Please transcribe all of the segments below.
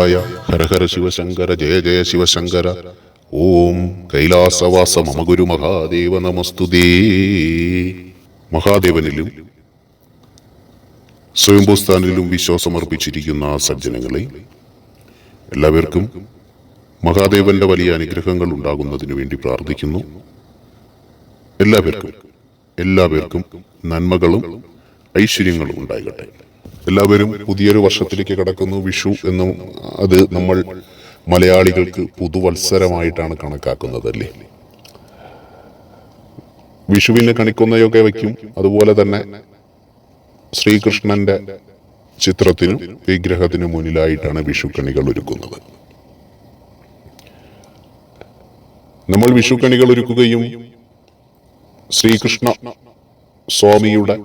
നമ ഹര ശിവശങ്കര ജയ ജയ ശിവശങ്കര. ഓം കൈലാസവാസ മമ ഗുരു മഹാദേവ നമസ്തുതേ. മഹാദേവനിലും സ്വയംഭൂസ്ഥാനിലും വിശ്വാസമർപ്പിച്ചിരിക്കുന്ന സജ്ജനങ്ങളെ എല്ലാവർക്കും മഹാദേവന്റെ വലിയ അനുഗ്രഹങ്ങൾ ഉണ്ടാകുന്നതിനു വേണ്ടി പ്രാർത്ഥിക്കുന്നു. എല്ലാവർക്കും എല്ലാവർക്കും നന്മകളും ഐശ്വര്യങ്ങളും ഉണ്ടായിക്കട്ടെ എല്ലാവരും പുതിയൊരു വർഷത്തിലേക്ക് കടക്കുന്നു വിഷു എന്നും അത് നമ്മൾ മലയാളികൾക്ക് പുതുവത്സരമായിട്ടാണ് കണക്കാക്കുന്നത് അല്ലേ വിഷുവിന് കണിക്കൊന്നയൊക്കെ വയ്ക്കും. അതുപോലെ തന്നെ ശ്രീകൃഷ്ണന്റെ ചിത്രത്തിനും വിഗ്രഹത്തിനു മുന്നിലായിട്ടാണ് വിഷുക്കണികൾ ഒരുക്കുന്നത്. നമ്മൾ വിഷുക്കണികൾ ഒരുക്കുകയും ശ്രീകൃഷ്ണ സ്വാമിയുടെ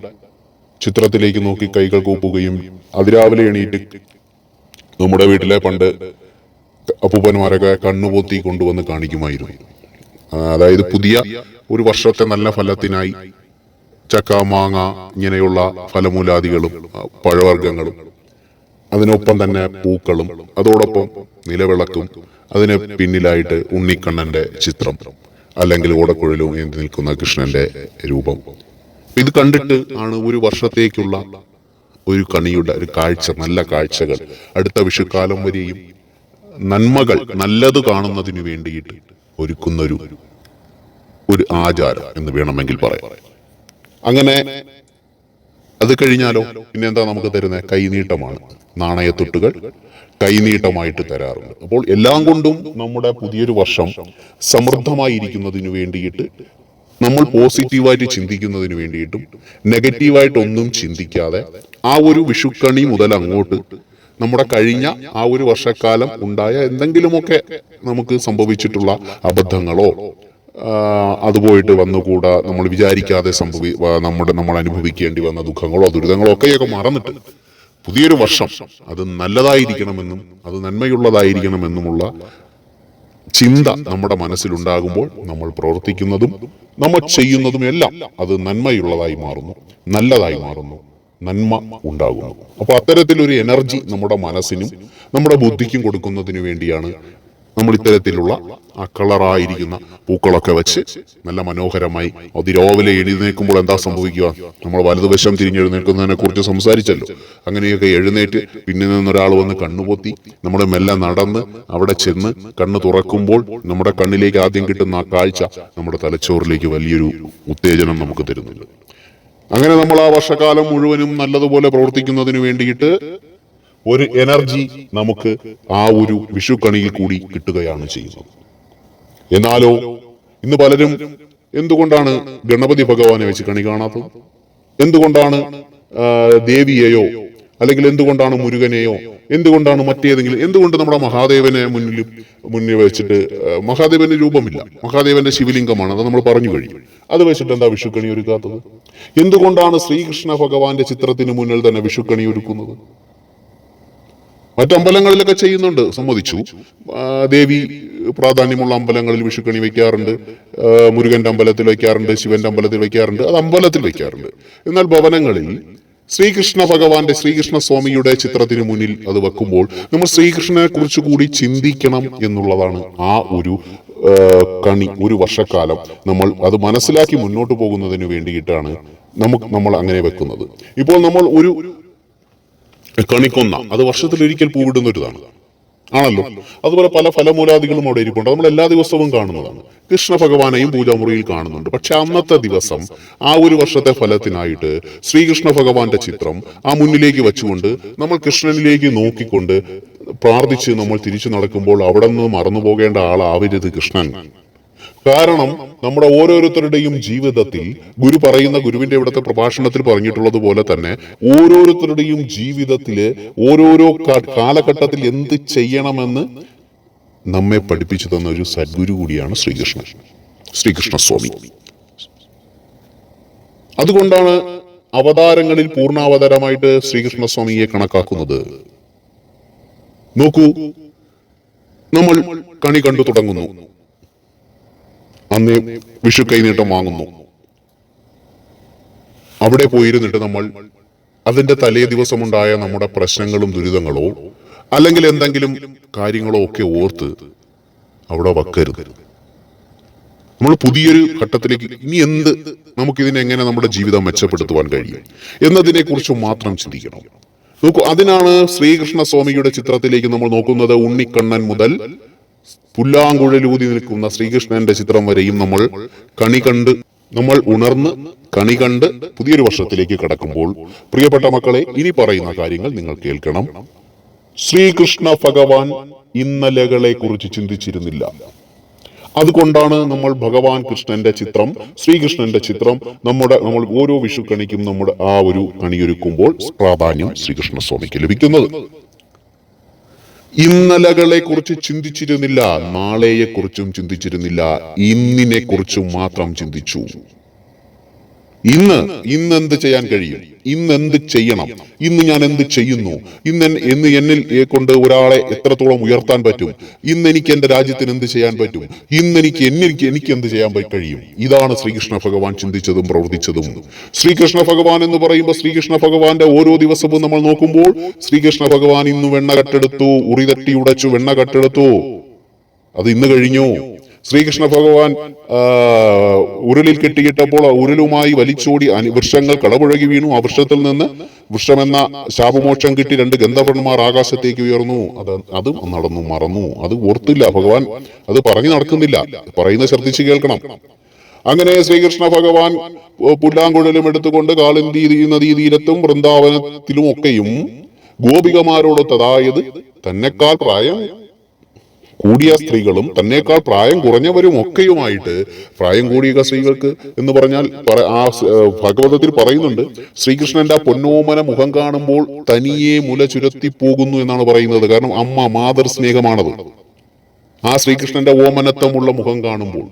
ചിത്രത്തിലേക്ക് നോക്കി കൈകൾ കൂപ്പുകയും അതിരാവിലെ എണീറ്റ് നമ്മുടെ വീട്ടിലെ പണ്ട് അപ്പൂപ്പന്മാരൊക്കെ കണ്ണുപൊത്തി കൊണ്ടുവന്ന് കാണിക്കുമായിരുന്നു. അതായത് പുതിയ ഒരു വർഷത്തെ നല്ല ഫലത്തിനായി ചക്ക മാങ്ങ ഇങ്ങനെയുള്ള ഫലമൂലാദികളും പഴവർഗങ്ങളും അതിനൊപ്പം തന്നെ പൂക്കളും അതോടൊപ്പം നിലവിളക്കും അതിന് പിന്നിലായിട്ട് ഉണ്ണിക്കണ്ണന്റെ ചിത്രം അല്ലെങ്കിൽ ഓടക്കുഴലും എന്ത് നിൽക്കുന്ന കൃഷ്ണന്റെ രൂപം. ഇത് കണ്ടിട്ട് ആണ് ഒരു വർഷത്തേക്കുള്ള ഒരു കണിയുടെ ഒരു കാഴ്ച നല്ല കാഴ്ചകൾ. അടുത്ത വിഷുക്കാലം വരെയും നന്മകൾ നല്ലത് കാണുന്നതിന് വേണ്ടിയിട്ട് ഒരുക്കുന്നൊരു ഒരു ആചാരം എന്ന് വേണമെങ്കിൽ പറയാം. അങ്ങനെ അത് കഴിഞ്ഞാലോ? പിന്നെ എന്താ നമുക്ക് തരുന്നത് കൈനീട്ടമാണ്. നാണയത്തുട്ടുകൾ കൈനീട്ടമായിട്ട് തരാറുണ്ട്. അപ്പോൾ എല്ലാം കൊണ്ടും നമ്മുടെ പുതിയൊരു വർഷം സമൃദ്ധമായിരിക്കുന്നതിന് വേണ്ടിയിട്ട് നമ്മൾ പോസിറ്റീവായിട്ട് ചിന്തിക്കുന്നതിന് വേണ്ടിയിട്ടും നെഗറ്റീവായിട്ടൊന്നും ചിന്തിക്കാതെ ആ ഒരു വിഷുക്കണി മുതൽ അങ്ങോട്ട് നമ്മുടെ കഴിഞ്ഞ ആ ഒരു വർഷക്കാലം ഉണ്ടായ എന്തെങ്കിലുമൊക്കെ നമുക്ക് സംഭവിച്ചിട്ടുള്ള അബദ്ധങ്ങളോ അതുപോയിട്ട് അത് പോയിട്ട് വന്നുകൂടാ നമ്മൾ വിചാരിക്കാതെ സംഭവി നമ്മുടെ നമ്മൾ അനുഭവിക്കേണ്ടി വന്ന ദുഃഖങ്ങളോ ദുരിതങ്ങളോ ഒക്കെയൊക്കെ മറന്നിട്ട് പുതിയൊരു വർഷം അത് നല്ലതായിരിക്കണമെന്നും അത് നന്മയുള്ളതായിരിക്കണമെന്നുമുള്ള ചിന്ത നമ്മുടെ മനസ്സിലുണ്ടാകുമ്പോൾ നമ്മൾ പ്രവർത്തിക്കുന്നതും നമ്മൾ ചെയ്യുന്നതും എല്ലാം അത് നന്മയുള്ളതായി മാറുന്നു നല്ലതായി മാറുന്നു നന്മ ഉണ്ടാകുന്നു. അപ്പൊ അത്തരത്തിലൊരു എനർജി നമ്മുടെ മനസ്സിനും നമ്മുടെ ബുദ്ധിക്കും കൊടുക്കുന്നതിന് വേണ്ടിയാണ് നമ്മൾ ഇത്തരത്തിലുള്ള ആ കളറായിരിക്കുന്ന പൂക്കളൊക്കെ വെച്ച് നല്ല മനോഹരമായി അതിരാവിലെ എഴുന്നേൽക്കുമ്പോൾ എന്താ സംഭവിക്കുക? നമ്മൾ വലതുവശം തിരിഞ്ഞെഴുന്നേൽക്കുന്നതിനെ കുറിച്ച് സംസാരിച്ചല്ലോ. അങ്ങനെയൊക്കെ എഴുന്നേറ്റ് പിന്നിൽ നിന്നൊരാൾ വന്ന് കണ്ണുപൊത്തി നമ്മുടെ മെല്ലെ നടന്ന് അവിടെ ചെന്ന് കണ്ണ് തുറക്കുമ്പോൾ നമ്മുടെ കണ്ണിലേക്ക് ആദ്യം കിട്ടുന്ന ആ കാഴ്ച നമ്മുടെ തലച്ചോറിലേക്ക് വലിയൊരു ഉത്തേജനം നമുക്ക് തരുന്നുണ്ട്. അങ്ങനെ നമ്മൾ ആ വർഷകാലം മുഴുവനും നല്ലതുപോലെ പ്രവർത്തിക്കുന്നതിന് വേണ്ടിയിട്ട് ഒരു എനർജി നമുക്ക് ആ ഒരു വിഷുക്കണിയിൽ കൂടി കിട്ടുകയാണ് ചെയ്യുന്നത്. എന്നാലോ ഇന്ന് പലരും എന്തുകൊണ്ടാണ് ഗണപതി ഭഗവാനെ വെച്ച് കണി കാണാത്തത്? എന്തുകൊണ്ടാണ് ദേവിയെയോ അല്ലെങ്കിൽ എന്തുകൊണ്ടാണ് മുരുകനെയോ എന്തുകൊണ്ടാണ് മറ്റേതെങ്കിലും എന്തുകൊണ്ട് നമ്മുടെ മഹാദേവനെ മുന്നിൽ മുന്നിൽ വെച്ചിട്ട് മഹാദേവന്റെ രൂപമില്ല. മഹാദേവന്റെ ശിവലിംഗമാണ് അത് നമ്മൾ പറഞ്ഞു കഴിഞ്ഞു. അത് വെച്ചിട്ട് എന്താ വിഷുക്കണി ഒരുക്കാത്തത്? എന്തുകൊണ്ടാണ് ശ്രീകൃഷ്ണ ഭഗവാന്റെ ചിത്രത്തിന് മുന്നിൽ തന്നെ വിഷുക്കണി ഒരുക്കുന്നത്? മറ്റമ്പലങ്ങളിലൊക്കെ ചെയ്യുന്നുണ്ട്. സമ്മതിച്ചു. ദേവി പ്രാധാന്യമുള്ള അമ്പലങ്ങളിൽ വിഷുക്കണി വയ്ക്കാറുണ്ട്. മുരുകന്റെ അമ്പലത്തിൽ വയ്ക്കാറുണ്ട് ശിവന്റെ അമ്പലത്തിൽ വയ്ക്കാറുണ്ട്. അത് അമ്പലത്തിൽ വയ്ക്കാറുണ്ട്. എന്നാൽ ഭവനങ്ങളിൽ ശ്രീകൃഷ്ണ ഭഗവാന്റെ ശ്രീകൃഷ്ണ സ്വാമിയുടെ ചിത്രത്തിന് മുന്നിൽ അത് വെക്കുമ്പോൾ നമ്മൾ ശ്രീകൃഷ്ണനെ കുറിച്ച് കൂടി ചിന്തിക്കണം എന്നുള്ളതാണ് ആ ഒരു കണി ഒരു വർഷക്കാലം നമ്മൾ അത് മനസ്സിലാക്കി മുന്നോട്ട് പോകുന്നതിന് വേണ്ടിയിട്ടാണ് നമുക്ക് നമ്മൾ അങ്ങനെ വെക്കുന്നത് ഇപ്പോൾ നമ്മൾ ഒരു കണിക്കൊന്ന. അത് വർഷത്തിൽ ഒരിക്കൽ പൂവിടുന്ന ഒരിതാണ് ആണല്ലോ? അതുപോലെ പല ഫലമൂലാദികളും അവിടെ ഇരിപ്പുണ്ട്. നമ്മൾ എല്ലാ ദിവസവും കാണുന്നതാണ്. കൃഷ്ണ ഭഗവാനെയും പൂജാമുറിയിൽ കാണുന്നുണ്ട്. പക്ഷെ അന്നത്തെ ദിവസം ആ ഒരു വർഷത്തെ ഫലത്തിനായിട്ട് ശ്രീകൃഷ്ണ ഭഗവാന്റെ ചിത്രം ആ മുന്നിലേക്ക് വെച്ചുകൊണ്ട് നമ്മൾ കൃഷ്ണനിലേക്ക് നോക്കിക്കൊണ്ട് പ്രാർത്ഥിച്ച് നമ്മൾ തിരിച്ചു നടക്കുമ്പോൾ അവിടെ നിന്ന് മറന്നു പോകേണ്ട ആളാവരുത് കൃഷ്ണൻ. കാരണം നമ്മുടെ ഓരോരുത്തരുടെയും ജീവിതത്തിൽ ഗുരു പറയുന്ന ഗുരുവിന്റെ ഇവിടുത്തെ പ്രഭാഷണത്തിൽ പറഞ്ഞിട്ടുള്ളത് പോലെ തന്നെ ഓരോരുത്തരുടെയും ജീവിതത്തിൽ ഓരോരോ കാലഘട്ടത്തിൽ എന്ത് ചെയ്യണമെന്ന് നമ്മെ പഠിപ്പിച്ചു തന്ന ഒരു സദ്ഗുരു കൂടിയാണ് ശ്രീകൃഷ്ണൻ. ശ്രീകൃഷ്ണ സ്വാമി. അതുകൊണ്ടാണ് അവതാരങ്ങളിൽ പൂർണാവതാരമായിട്ട് ശ്രീകൃഷ്ണ സ്വാമിയെ കണക്കാക്കുന്നത്. നോക്കൂ നമ്മൾ കണി കണ്ടു തുടങ്ങുന്നു. അന്ന് വിഷു കൈനീട്ടം വാങ്ങുന്നു. അവിടെ പോയിരുന്നിട്ട് നമ്മൾ അതിന്റെ തലേ ദിവസമുണ്ടായ നമ്മുടെ പ്രശ്നങ്ങളും ദുരിതങ്ങളോ അല്ലെങ്കിൽ എന്തെങ്കിലും കാര്യങ്ങളോ ഒക്കെ ഓർത്ത് അവിടെ വക്കരുത്. നമ്മൾ പുതിയൊരു ഘട്ടത്തിലേക്ക് ഇനി എന്ത് നമുക്കിതിനെ എങ്ങനെ നമ്മുടെ ജീവിതം മെച്ചപ്പെടുത്തുവാൻ കഴിയും എന്നതിനെ കുറിച്ച് മാത്രം ചിന്തിക്കണം. നോക്കൂ അതിനാണ് ശ്രീകൃഷ്ണ സ്വാമിയുടെ ചിത്രത്തിലേക്ക് നമ്മൾ നോക്കുന്നത് ഉണ്ണിക്കണ്ണൻ മുതൽ പുല്ലാങ്കുഴലൂതി നിൽക്കുന്ന ശ്രീകൃഷ്ണന്റെ ചിത്രം വരെയും നമ്മൾ കണി കണ്ട് നമ്മൾ ഉണർന്ന് കണി കണ്ട് പുതിയൊരു വർഷത്തിലേക്ക് കടക്കുമ്പോൾ പ്രിയപ്പെട്ട മക്കളെ ഇനി പറയുന്ന കാര്യങ്ങൾ നിങ്ങൾ കേൾക്കണം. ശ്രീകൃഷ്ണ ഭഗവാൻ ഇന്നലകളെ കുറിച്ച് ചിന്തിച്ചിരുന്നില്ല. അതുകൊണ്ടാണ് നമ്മൾ ഭഗവാൻ കൃഷ്ണന്റെ ചിത്രം ശ്രീകൃഷ്ണന്റെ ചിത്രം നമ്മുടെ നമ്മൾ ഓരോ വിഷു കണിക്കും നമ്മുടെ ആ ഒരു കണിയൊരുക്കുമ്പോൾ പ്രാധാന്യം ശ്രീകൃഷ്ണ സ്വാമിക്ക് ലഭിക്കുന്നത്. ഇന്നലകളെ കുറിച്ച് ചിന്തിച്ചിരുന്നില്ല നാളെയെ കുറിച്ചും ചിന്തിച്ചിരുന്നില്ല ഇന്നിനെ കുറിച്ചും മാത്രം ചിന്തിച്ചു. ഇന്ന് ഇന്ന് എന്ത് ചെയ്യാൻ കഴിയും? ഇന്ന് എന്ത് ചെയ്യണം? ഇന്ന് ഞാൻ എന്ത് ചെയ്യുന്നു? ഇന്ന് ഇന്ന് എന്നിൽ കൊണ്ട് ഒരാളെ എത്രത്തോളം ഉയർത്താൻ പറ്റും? ഇന്ന് എനിക്ക് എന്റെ രാജ്യത്തിന് എന്ത് ചെയ്യാൻ പറ്റും? ഇന്ന് എനിക്ക് എനിക്ക് എനിക്ക് എന്ത് ചെയ്യാൻ കഴിയും? ഇതാണ് ശ്രീകൃഷ്ണ ഭഗവാൻ ചിന്തിച്ചതും പ്രവർത്തിച്ചതും. ശ്രീകൃഷ്ണ ഭഗവാൻ എന്ന് പറയുമ്പോൾ ശ്രീകൃഷ്ണ ഭഗവാന്റെ ഓരോ ദിവസവും നമ്മൾ നോക്കുമ്പോൾ ശ്രീകൃഷ്ണ ഭഗവാൻ ഇന്ന് വെണ്ണ കട്ടെടുത്തു ഉറി തട്ടി ഉടച്ചു വെണ്ണ കട്ടെടുത്തു. അത് ഇന്ന് കഴിഞ്ഞു. ശ്രീകൃഷ്ണ ഭഗവാൻ ഉരുളിൽ കെട്ടിയിട്ടപ്പോൾ ആ ഉരുളുമായി വലിച്ചോടി വൃക്ഷങ്ങൾ കടപുഴകി വീണു. ആ വൃക്ഷത്തിൽ നിന്ന് വൃക്ഷമെന്ന ശാപമോക്ഷം കിട്ടി രണ്ട് ഗന്ധർവന്മാർ ആകാശത്തേക്ക് ഉയർന്നു. അത് അത് നടന്നു മറന്നു. അത് ഓർത്തില്ല ഭഗവാൻ. അത് പറഞ്ഞു നടക്കുന്നില്ല. പറയുന്നത് ശ്രദ്ധിച്ച് കേൾക്കണം. അങ്ങനെ ശ്രീകൃഷ്ണ ഭഗവാൻ പുല്ലാങ്കുഴലും എടുത്തുകൊണ്ട് കാളിന്തി നദീതീരത്തും വൃന്ദാവനത്തിലും ഒക്കെയും ഗോപികമാരോടൊത്ത് അതായത് തന്നെക്കാൾ പ്രായം. കൂടിയ സ്ത്രീകളും തന്നെക്കാൾ പ്രായം കുറഞ്ഞവരും ഒക്കെയുമായിട്ട് പ്രായം കൂടിയ സ്ത്രീകൾക്ക് എന്ന് പറഞ്ഞാൽ പറ- ആ ഭഗവതത്തിൽ പറയുന്നുണ്ട് ശ്രീകൃഷ്ണന്റെ പൊന്നോമന മുഖം കാണുമ്പോൾ തനിയെ മുല ചുരത്തി പോകുന്നു എന്നാണ് പറയുന്നത്. കാരണം അമ്മ മാതൃ സ്നേഹമാണത്. ആ ശ്രീകൃഷ്ണന്റെ ഓമനത്വമുള്ള മുഖം കാണുമ്പോൾ.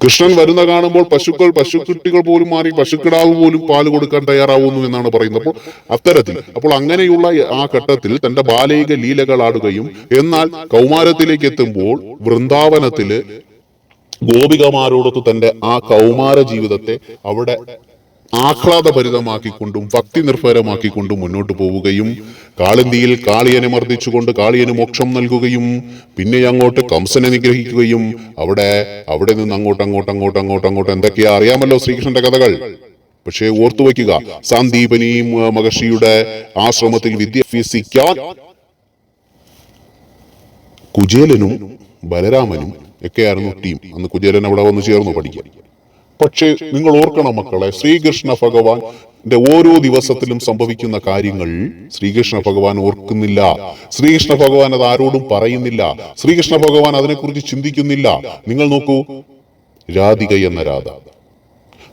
കൃഷ്ണൻ വരുന്ന കാണുമ്പോൾ പശുക്കൾ പശുക്കുട്ടികൾ പോലും മാറി പശുക്കിടാവ് പോലും പാൽ കൊടുക്കാൻ തയ്യാറാവുന്നു എന്നാണ് പറയുന്നത്. അപ്പോൾ അത്തരത്തിൽ അപ്പോൾ അങ്ങനെയുള്ള ആ ഘട്ടത്തിൽ തന്റെ ബാലയിക ലീലകൾ ആടുകയും എന്നാൽ കൗമാരത്തിലേക്ക് എത്തുമ്പോൾ വൃന്ദാവനത്തിൽ ഗോപികമാരോടൊത്ത് തന്റെ ആ കൗമാര ജീവിതത്തെ അവിടെ ആഹ്ലാദഭരിതമാക്കിക്കൊണ്ടും ഭക്തി നിർഭരമാക്കിക്കൊണ്ടും മുന്നോട്ട് പോവുകയും കാളിന്തിയിൽ കാളിയനെ മർദ്ദിച്ചുകൊണ്ട് കാളിയന് മോക്ഷം നൽകുകയും പിന്നെ അങ്ങോട്ട് കംസനെ നിഗ്രഹിക്കുകയും അവിടെ അവിടെ നിന്ന് അങ്ങോട്ട് അങ്ങോട്ട് അങ്ങോട്ട് അങ്ങോട്ട് അങ്ങോട്ട് എന്തൊക്കെയാ അറിയാമല്ലോ ശ്രീകൃഷ്ണന്റെ കഥകൾ. പക്ഷേ ഓർത്തു വയ്ക്കുക സാന്ദീപനി മഹർഷിയുടെ ആശ്രമത്തിൽ വിദ്യാഭ്യസിക്കാൻ കുചേലനും ബലരാമനും ഒക്കെയായിരുന്നു ടീം. അന്ന് കുചേലൻ അവിടെ വന്ന് ചേർന്നു പഠിക്കാൻ പക്ഷേ നിങ്ങൾ ഓർക്കണം മക്കളെ ശ്രീകൃഷ്ണ ഭഗവാൻ ഓരോ ദിവസത്തിലും സംഭവിക്കുന്ന കാര്യങ്ങൾ ശ്രീകൃഷ്ണ ഭഗവാൻ ഓർക്കുന്നില്ല. ശ്രീകൃഷ്ണ ഭഗവാൻ അത് ആരോടും പറയുന്നില്ല. ശ്രീകൃഷ്ണ ഭഗവാൻ അതിനെക്കുറിച്ച് ചിന്തിക്കുന്നില്ല. നിങ്ങൾ നോക്കൂ രാധിക എന്ന രാധ.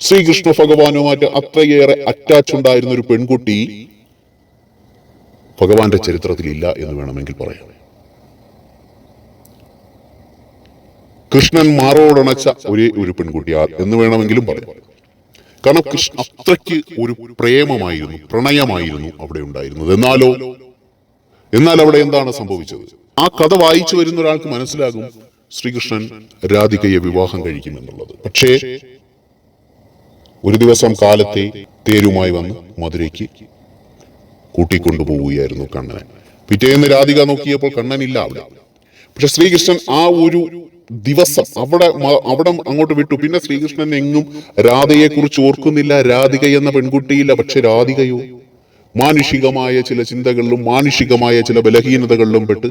ശ്രീകൃഷ്ണ ഭഗവാനുമായിട്ട് അത്രയേറെ അറ്റാച്ച് ഉണ്ടായിരുന്ന ഒരു പെൺകുട്ടി ഭഗവാന്റെ ചരിത്രത്തിൽ ഇല്ല എന്ന് വേണമെങ്കിൽ പറയാം. കൃഷ്ണൻ മാറോടണച്ച ഒരേ ഒരു പെൺകുട്ടി എന്ന് വേണമെങ്കിലും പറയാം. കാരണം കൃഷ്ണ അത്രയ്ക്ക് ഒരു പ്രേമമായിരുന്നു പ്രണയമായിരുന്നു അവിടെ ഉണ്ടായിരുന്നത്. എന്നാലോ? എന്നാൽ അവിടെ എന്താണ് സംഭവിച്ചത്? ആ കഥ വായിച്ചു വരുന്ന ഒരാൾക്ക് മനസ്സിലാകും ശ്രീകൃഷ്ണൻ രാധികയെ വിവാഹം കഴിക്കുമെന്നുള്ളത്. പക്ഷേ ഒരു ദിവസം കാലത്തെ തേരുമായി വന്ന് മധുരയ്ക്ക് കൂട്ടിക്കൊണ്ടുപോവുകയായിരുന്നു കണ്ണനെ പിറ്റേന്ന് രാധിക നോക്കിയപ്പോൾ കണ്ണനില്ല അവിടെ. പക്ഷെ ശ്രീകൃഷ്ണൻ ആ ഒരു ദിവസം അവിടെ അവിടെ അങ്ങോട്ട് വിട്ടു. പിന്നെ ശ്രീകൃഷ്ണൻ എങ്ങും രാധയെ കുറിച്ച് ഓർക്കുന്നില്ല. രാധിക എന്ന പെൺകുട്ടിയില്ല. പക്ഷെ രാധികയോ മാനുഷികമായ ചില ചിന്തകളിലും മാനുഷികമായ ചില ബലഹീനതകളിലും പെട്ട്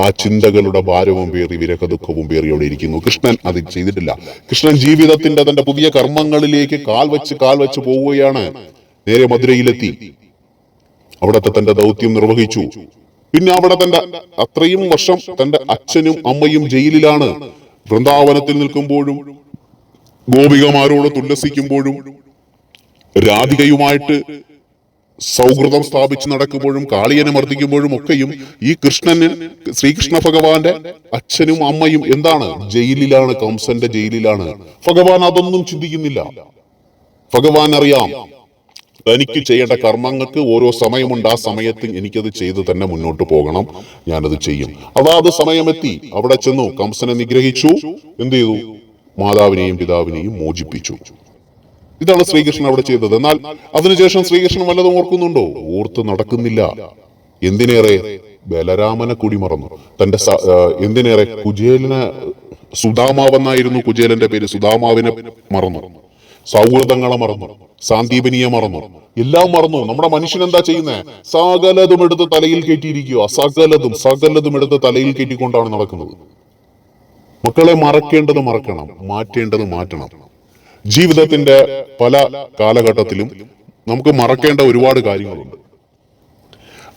ആ ചിന്തകളുടെ ഭാരവും പേറി വിരക ദുഃഖവും പേറി അവിടെ ഇരിക്കുന്നു. കൃഷ്ണൻ അത് ചെയ്തിട്ടില്ല. കൃഷ്ണൻ ജീവിതത്തിന്റെ തന്റെ പുതിയ കർമ്മങ്ങളിലേക്ക് കാൽ വെച്ച് കാൽ വെച്ച് പോവുകയാണ്. നേരെ മധുരയിലെത്തി. അവിടത്തെ തന്റെ ദൗത്യം നിർവഹിച്ചു. പിന്നെ അവിടെ തന്റെ അത്രയും വർഷം തന്റെ അച്ഛനും അമ്മയും ജയിലിലാണ്. വൃന്ദാവനത്തിൽ നിൽക്കുമ്പോഴും ഗോപികമാരോട് തുല്ലസിക്കുമ്പോഴും രാധികയുമായിട്ട് സൗഹൃദം സ്ഥാപിച്ച് നടക്കുമ്പോഴും കാളിയനെ മർദ്ദിക്കുമ്പോഴും ഒക്കെയും ഈ കൃഷ്ണന് ശ്രീകൃഷ്ണ ഭഗവാന്റെ അച്ഛനും അമ്മയും എന്താണ്? ജയിലിലാണ് കംസന്റെ ജയിലിലാണ്. ഭഗവാൻ അതൊന്നും ചിന്തിക്കുന്നില്ല. ഭഗവാൻ അറിയാം തനിക്ക് ചെയ്യേണ്ട കർമ്മങ്ങൾക്ക് ഓരോ സമയമുണ്ട്. ആ സമയത്ത് എനിക്കത് ചെയ്ത് തന്നെ മുന്നോട്ട് പോകണം. ഞാനത് ചെയ്യും. അതാത് സമയമെത്തി. അവിടെ ചെന്നു. കംസനെ നിഗ്രഹിച്ചു. എന്ത് ചെയ്തു? മാതാവിനെയും പിതാവിനെയും മോചിപ്പിച്ചു. ഇതാണ് ശ്രീകൃഷ്ണൻ അവിടെ ചെയ്തത്. എന്നാൽ അതിനുശേഷം ശ്രീകൃഷ്ണൻ വല്ലതും ഓർക്കുന്നുണ്ടോ? ഓർത്ത് നടക്കുന്നില്ല. എന്തിനേറെ? ബലരാമനെ കൂടി മറന്നു. തന്റെ എന്തിനേറെ? കുചേലന് സുധാമാവെന്നായിരുന്നു കുചേലന്റെ പേര്. സുധാമാവിനെ മറന്നു. സൗഹൃദങ്ങളെ മറന്നു സാന്ദീപനിയെ മറന്നു. എല്ലാം മറന്നു. നമ്മുടെ മനുഷ്യൻ എന്താ ചെയ്യുന്നത് സകലതും എടുത്ത് തലയിൽ കയറ്റിയിരിക്കുക. സകലതും സകലതും എടുത്ത് തലയിൽ കയറ്റിക്കൊണ്ടാണ് നടക്കുന്നത്. മക്കളെ മറക്കേണ്ടത് മറക്കണം മാറ്റേണ്ടത് മാറ്റണം. ജീവിതത്തിന്റെ പല കാലഘട്ടത്തിലും നമുക്ക് മറക്കേണ്ട ഒരുപാട് കാര്യങ്ങളുണ്ട്.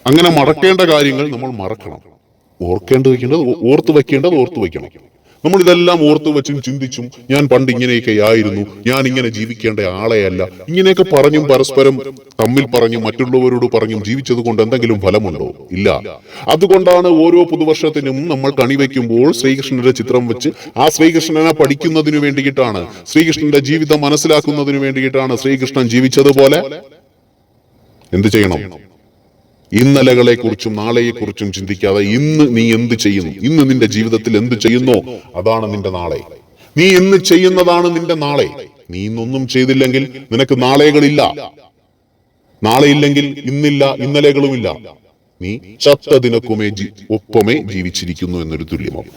അങ്ങനെ മറക്കേണ്ട കാര്യങ്ങൾ നമ്മൾ മറക്കണം. ഓർക്കേണ്ടത് വെക്കേണ്ടത് ഓ- ഓർത്ത് വെക്കേണ്ടത് ഓർത്ത് വെക്കണം നമ്മൾ ഇതെല്ലാം ഓർത്തു വെച്ചും ചിന്തിച്ചും ഞാൻ പണ്ട് ഇങ്ങനെയൊക്കെ ആയിരുന്നു. ഞാൻ ഇങ്ങനെ ജീവിക്കേണ്ട ആളെയല്ല. ഇങ്ങനെയൊക്കെ പറഞ്ഞും പരസ്പരം തമ്മിൽ പറഞ്ഞും മറ്റുള്ളവരോട് പറഞ്ഞും ജീവിച്ചത് കൊണ്ട് എന്തെങ്കിലും ഫലമുണ്ടോ? ഇല്ല. അതുകൊണ്ടാണ് ഓരോ പുതുവർഷത്തിനും നമ്മൾ കണിവെക്കുമ്പോൾ ശ്രീകൃഷ്ണന്റെ ചിത്രം വെച്ച് ആ ശ്രീകൃഷ്ണനെ പഠിക്കുന്നതിന് വേണ്ടിയിട്ടാണ് ശ്രീകൃഷ്ണന്റെ ജീവിതം മനസ്സിലാക്കുന്നതിന് വേണ്ടിയിട്ടാണ് ശ്രീകൃഷ്ണൻ ജീവിച്ചതുപോലെ. എന്ത് ചെയ്യണം? ഇന്നലകളെ കുറിച്ചും നാളെയെ കുറിച്ചും ചിന്തിക്കാതെ ഇന്ന് നീ എന്ത് ചെയ്യുന്നു? ഇന്ന് നിന്റെ ജീവിതത്തിൽ എന്ത് ചെയ്യുന്നോ? അതാണ് നിന്റെ നാളെ. നീ ഇന്ന് ചെയ്യുന്നതാണ് നിന്റെ നാളെ. നീ ഇന്നൊന്നും ചെയ്തില്ലെങ്കിൽ നിനക്ക് നാളെകളില്ല. നാളെ ഇല്ലെങ്കിൽ ഇന്നില്ല ഇന്നലെകളുമില്ല. നീ ചത്തതിനൊക്കുമേ ഒപ്പമേ ജീവിച്ചിരിക്കുന്നു എന്നൊരു തുല്യമാണ്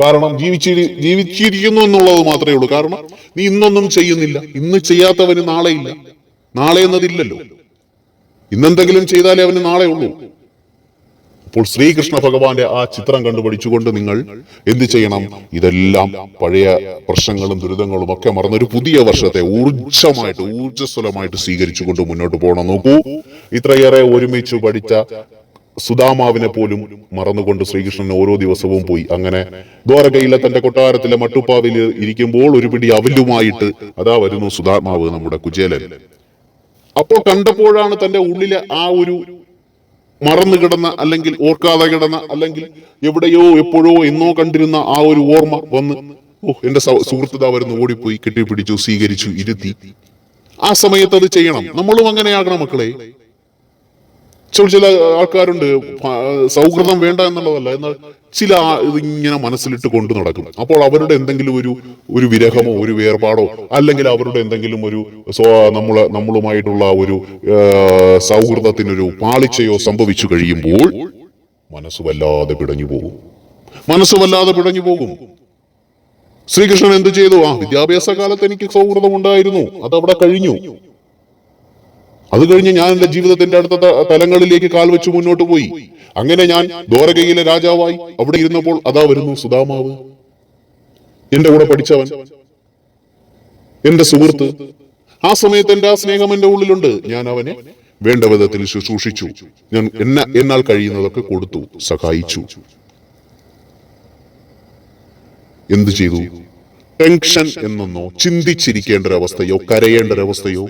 കാരണം ജീവിച്ചി ജീവിച്ചിരിക്കുന്നു എന്നുള്ളത് മാത്രമേ ഉള്ളൂ. കാരണം നീ ഇന്നൊന്നും ചെയ്യുന്നില്ല. ഇന്ന് ചെയ്യാത്തവന് നാളെയില്ല. നാളെ എന്നതില്ലല്ലോ. ഇന്നെന്തെങ്കിലും ചെയ്താലേ അവന് നാളെ ഉള്ളൂ. അപ്പോൾ ശ്രീകൃഷ്ണ ഭഗവാന്റെ ആ ചിത്രം കണ്ടുപഠിച്ചുകൊണ്ട് നിങ്ങൾ എന്ത് ചെയ്യണം? ഇതെല്ലാം പഴയ പ്രശ്നങ്ങളും ദുരിതങ്ങളും ഒക്കെ മറന്നൊരു പുതിയ വർഷത്തെ ഊർജമായിട്ട് ഊർജസ്വലമായിട്ട് സ്വീകരിച്ചുകൊണ്ട് മുന്നോട്ട് പോകണം. നോക്കൂ ഇത്രയേറെ ഒരുമിച്ച് പഠിച്ച സുദാമാവിനെ പോലും മറന്നുകൊണ്ട് ശ്രീകൃഷ്ണൻ ഓരോ ദിവസവും പോയി. അങ്ങനെ ദ്വാരകയിലെ തന്റെ കൊട്ടാരത്തിലെ മട്ടുപ്പാവിൽ ഇരിക്കുമ്പോൾ ഒരു പിടി അവലുമായിട്ട് അതാ വരുന്നു സുധാമാവ് നമ്മുടെ കുചേലൻ. അപ്പോൾ കണ്ടപ്പോഴാണ് തന്റെ ഉള്ളിലെ ആ ഒരു മറന്നു കിടന്ന അല്ലെങ്കിൽ ഓർക്കാതെ കിടന്ന അല്ലെങ്കിൽ എവിടെയോ എപ്പോഴോ എന്നോ കണ്ടിരുന്ന ആ ഒരു ഓർമ്മ വന്ന് ഓ എന്റെ സുഹൃത്തുത സുഹൃത്ത് വരുന്നു ഓടിപ്പോയി കെട്ടിപ്പിടിച്ചു സ്വീകരിച്ചു ഇരുത്തി. ആ സമയത്ത് അത് ചെയ്യണം. നമ്മളും അങ്ങനെയാകണം മക്കളെ. ചില ചില ആൾക്കാരുണ്ട് സൗഹൃദം വേണ്ട എന്നുള്ളതല്ല എന്നാൽ ചില ഇതിങ്ങനെ മനസ്സിലിട്ട് കൊണ്ടു നടക്കും. അപ്പോൾ അവരുടെ എന്തെങ്കിലും ഒരു ഒരു വിരഹമോ ഒരു വേർപാടോ അല്ലെങ്കിൽ അവരുടെ എന്തെങ്കിലും ഒരു നമ്മൾ നമ്മളുമായിട്ടുള്ള ഒരു സൗഹൃദത്തിനൊരു പാളിച്ചയോ സംഭവിച്ചു കഴിയുമ്പോൾ മനസ്സ് വല്ലാതെ പിടഞ്ഞു പോകും. മനസ്സ് വല്ലാതെ പിടഞ്ഞു പോകും. ശ്രീകൃഷ്ണൻ എന്ത് ചെയ്തു? ആ വിദ്യാഭ്യാസ കാലത്ത് എനിക്ക് സൗഹൃദം ഉണ്ടായിരുന്നു. അത് അവിടെ കഴിഞ്ഞു. അത് കഴിഞ്ഞ് ഞാൻ എന്റെ ജീവിതത്തിന്റെ അടുത്ത തലങ്ങളിലേക്ക് കാൽ വെച്ച് മുന്നോട്ട് പോയി. അങ്ങനെ ഞാൻ ദ്വാരകയിലെ രാജാവായി അവിടെ ഇരുന്നപ്പോൾ അതാ വരുന്നു സുധാമാവ്. എന്റെ കൂടെ പഠിച്ചവൻ. എന്റെ സുഹൃത്ത്. ആ സമയത്ത് എന്റെ ആ സ്നേഹം എന്റെ ഉള്ളിലുണ്ട്. ഞാൻ അവനെ വേണ്ട വിധത്തിൽ ശുശ്രൂഷിച്ചു. ഞാൻ എന്നെ എന്നാൽ കഴിയുന്നതൊക്കെ കൊടുത്തു സഹായിച്ചു. എന്തു ചെയ്തു? ടെൻഷൻ എന്നൊന്നോ ചിന്തിച്ചിരിക്കേണ്ട ഒരവസ്ഥയോ കരയേണ്ട ഒരവസ്ഥയോ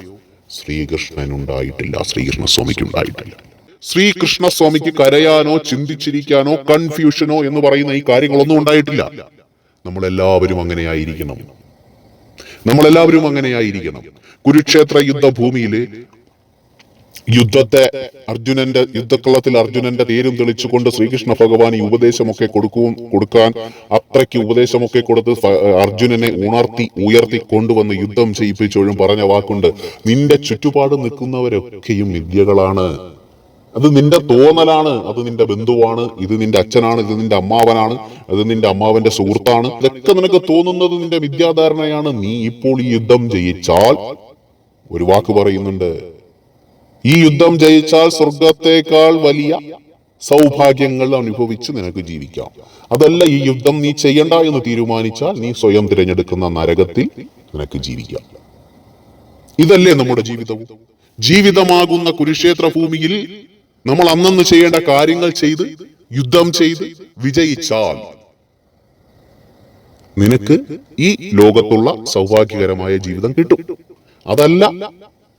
ശ്രീകൃഷ്ണൻ ഉണ്ടായിട്ടില്ല ശ്രീകൃഷ്ണ സ്വാമിക്ക് ഉണ്ടായിട്ടില്ല ശ്രീകൃഷ്ണ സ്വാമിക്ക് കരയാനോ ചിന്തിച്ചിരിക്കാനോ കൺഫ്യൂഷനോ എന്ന് പറയുന്ന ഈ കാര്യങ്ങളൊന്നും ഉണ്ടായിട്ടില്ല. നമ്മളെല്ലാവരും അങ്ങനെയായിരിക്കണം. നമ്മളെല്ലാവരും അങ്ങനെയായിരിക്കണം. കുരുക്ഷേത്ര യുദ്ധഭൂമിയിൽ യുദ്ധത്തെ അർജുനന്റെ യുദ്ധക്കളത്തിൽ അർജുനന്റെ തേരും തെളിച്ചുകൊണ്ട് ശ്രീകൃഷ്ണ ഭഗവാൻ ഈ ഉപദേശമൊക്കെ കൊടുക്കും കൊടുക്കാൻ അത്രയ്ക്ക് ഉപദേശമൊക്കെ കൊടുത്ത് അർജുനനെ ഉണർത്തി ഉയർത്തി കൊണ്ടുവന്ന് യുദ്ധം ചെയ്യിപ്പിച്ചോഴും പറഞ്ഞ വാക്കുണ്ട്. നിന്റെ ചുറ്റുപാട് നിൽക്കുന്നവരൊക്കെയും വിദ്യകളാണ്. അത് നിന്റെ തോന്നലാണ് അത് നിന്റെ ബന്ധുവാണ് ഇത് നിന്റെ അച്ഛനാണ് ഇത് നിന്റെ അമ്മാവനാണ് അത് നിന്റെ അമ്മാവന്റെ സുഹൃത്താണ്. ഇതൊക്കെ നിനക്ക് തോന്നുന്നത് നിന്റെ വിദ്യാധാരണയാണ്. നീ ഇപ്പോൾ ഈ യുദ്ധം ജയിച്ചാൽ ഒരു വാക്ക് പറയുന്നുണ്ട്. ഈ യുദ്ധം ജയിച്ചാൽ സ്വർഗത്തേക്കാൾ വലിയ സൗഭാഗ്യങ്ങൾ അനുഭവിച്ച് നിനക്ക് ജീവിക്കാം. അതല്ല ഈ യുദ്ധം നീ ചെയ്യണ്ട എന്ന് തീരുമാനിച്ചാൽ നീ സ്വയം തിരഞ്ഞെടുക്കുന്ന നരകത്തിൽ നിനക്ക് ജീവിക്കാം. ഇതല്ലേ നമ്മുടെ ജീവിതവും? ജീവിതമാകുന്ന കുരുക്ഷേത്ര ഭൂമിയിൽ നമ്മൾ അന്നന്ന് ചെയ്യേണ്ട കാര്യങ്ങൾ ചെയ്ത് യുദ്ധം ചെയ്ത് വിജയിച്ചാൽ നിനക്ക് ഈ ലോകത്തുള്ള സൗഭാഗ്യകരമായ ജീവിതം കിട്ടും. അതല്ല